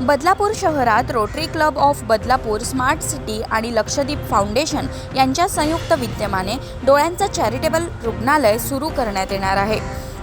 बदलापूर शहरात rotary club of Badlapur smart city आणि Lakshadweep foundation यांच्या संयुक्त विद्यमाने डोळ्यांचं चॅरिटेबल रुग्णालय सुरू करण्यात येणार आहे.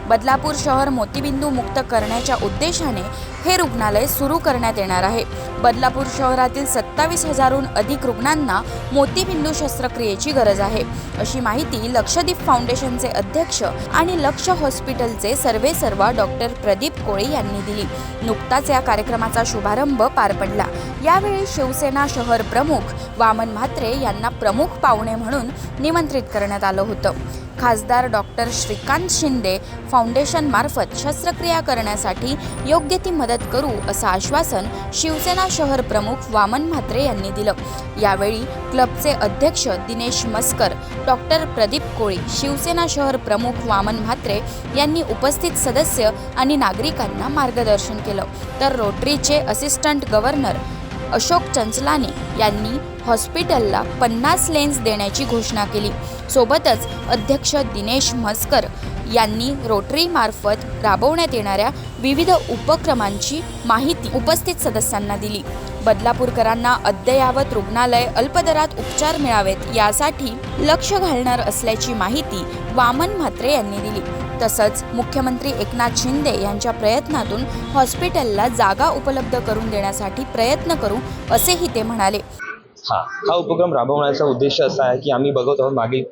बदलापूर शहर मोतीबिंदू मुक्त करण्याच्या उद्देशाने हे रुग्णालय सुरू करण्यात येणार आहे. बदलापूर शहरातील सत्तावीस हजारहून अधिक रुग्णांना मोतीबिंदू शस्त्रक्रियेची गरज आहे. अशी माहिती लक्षद्वीप फाउंडेशनचे अध्यक्ष आणि लक्ष हॉस्पिटलचे सर्वेसर्वा डॉक्टर प्रदीप कोळी यांनी दिली. नुकताच या कार्यक्रमाचा शुभारंभ पार पडला. यावेळी शिवसेना शहर प्रमुख वामन म्हात्रे यांना प्रमुख पाहुणे म्हणून निमंत्रित करण्यात आलं होतं. खासदार डॉक्टर श्रीकांत शिंदे फाउंडेशनमार्फत शस्त्रक्रिया करण्यासाठी योग्य ती मदत करू असं आश्वासन शिवसेना शहर प्रमुख वामन म्हात्रे यांनी दिलं. यावेळी क्लबचे अध्यक्ष दिनेश मस्कर डॉक्टर प्रदीप कोळी शिवसेना शहर प्रमुख वामन म्हात्रे यांनी उपस्थित सदस्य आणि नागरिकांना मार्गदर्शन केलं. तर रोटरीचे असिस्टंट गव्हर्नर अशोक चंचलाने यांनी हॉस्पिटलला पन्नास लेन्स देण्याची घोषणा केली. सोबतच अध्यक्ष दिनेश म्हस्कर यांनी रोटरीमार्फत राबवण्यात येणाऱ्या विविध उपक्रमांची माहिती उपस्थित सदस्यांना दिली. बदलापूरकरांना अद्ययावत रुग्णालय अल्पदरात उपचार मिळावेत यासाठी लक्ष घालणार असल्याची माहिती वामन म्हात्रे यांनी दिली. तसंच मुख्यमंत्री एकनाथ शिंदे यांच्या प्रयत्नातून हॉस्पिटलला जागा उपलब्ध करून देण्यासाठी प्रयत्न करू असेही ते म्हणाले. हा हा उपक्रम राबवण्याचा उद्देश असा आहे की आम्ही बघत आहोत मागील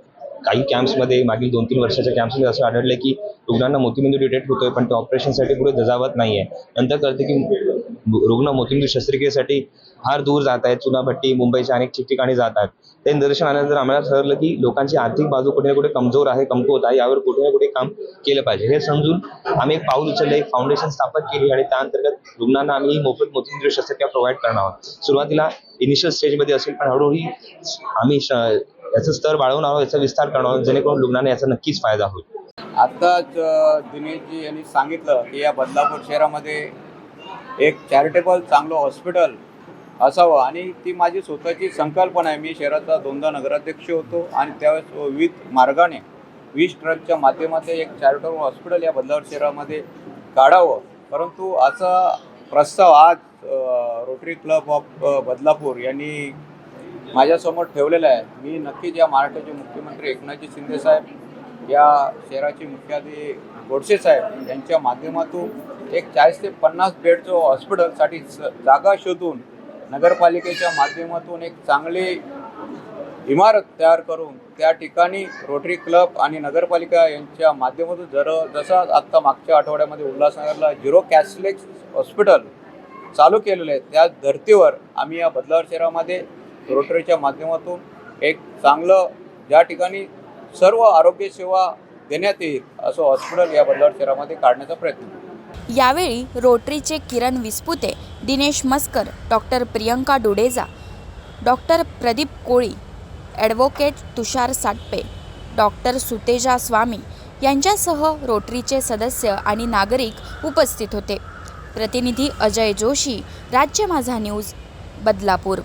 काही कॅम्प्समध्ये मागील दोन तीन वर्षाच्या कॅम्प्समध्ये असं आढळलं की रुग्णांना मोतीबिंदू डिटेक्ट होतोय पण ते ऑपरेशनसाठी पुढे दजावत नाही आहे नंतर कळते की रुग्ण मोतीबिंदू शस्त्रक्रियेसाठी फार दूर जात आहेत. चुनाभट्टी मुंबईच्या अनेक ठिकठिकाणी जात आहेत. ते निदर्शन आल्यानंतर आम्हाला ठरलं की लोकांची आर्थिक बाजू कुठे ना कुठे कमजोर आहे कमकुवत आहे यावर कुठे ना कुठे काम केलं पाहिजे. हे समजून आम्ही एक पाऊल उचललं एक फाउंडेशन स्थापन केली आणि त्या अंतर्गत रुग्णांना आम्ही मोफत मोतीबिंदू शस्त्रक्रिया प्रोव्हाइड करणार आहोत. सुरुवातीला इनिशियल स्टेजमध्ये असेल पण हळूहळू आम्ही श- याचं स्तर वाढवून आहोत याचा विस्तार करणार आहोत जेणेकरून रुग्णांना याचा नक्कीच फायदा होईल. आत्ताच दिनेशजी यांनी सांगितलं की या बदलापूर शहरामध्ये एक चॅरिटेबल चांगलं हॉस्पिटल असावं. आणि ती माझी स्वतःची संकल्पना आहे. मी शहराचा दोनदा नगराध्यक्ष होतो आणि त्यावेळेस विविध मार्गाने वीस ट्रकच्या माध्यमातून एक चॅरिटेबल हॉस्पिटल या बदलावर शहरामध्ये काढावं. परंतु असा प्रस्ताव आज रोटरी क्लब ऑफ बदलापूर यांनी माझ्यासमोर ठेवलेला आहे. मी नक्कीच या महाराष्ट्राचे मुख्यमंत्री एकनाथजी शिंदेसाहेब या शहराचे मुख्याधी गोडसे साहेब यांच्या माध्यमातून एक चाळीस ते पन्नास बेडचं हॉस्पिटलसाठी स- जागा शोधून नगरपालिकेच्या माध्यमातून एक चांगली इमारत तयार करून त्या ठिकाणी रोटरी क्लब आणि नगरपालिका यांच्या माध्यमातून जर जसं आत्ता मागच्या आठवड्यामध्ये उल्हासनगरला झिरो कॅशलेस हॉस्पिटल चालू केलेलं आहे त्या धर्तीवर आम्ही या बदलावर शहरामध्ये रोटरीच्या माध्यमातून एक चांगलं ज्या ठिकाणी सर्व आरोग्य सेवा देण्यात येईल असं हॉस्पिटल या बदलावर शहरामध्ये काढण्याचा प्रयत्न यावेळी रोटरीचे Kiran Vispute Dinesh Maskar doctor Priyanka Dudeja doctor Pradeep Koli advocate Tushar Satpe doctor Suteja Swami यांच्यासह रोटरीचे सदस्य आणि नागरिक उपस्थित होते. प्रतिनिधी अजय जोशी राज्य माझा न्यूज बदलापूर.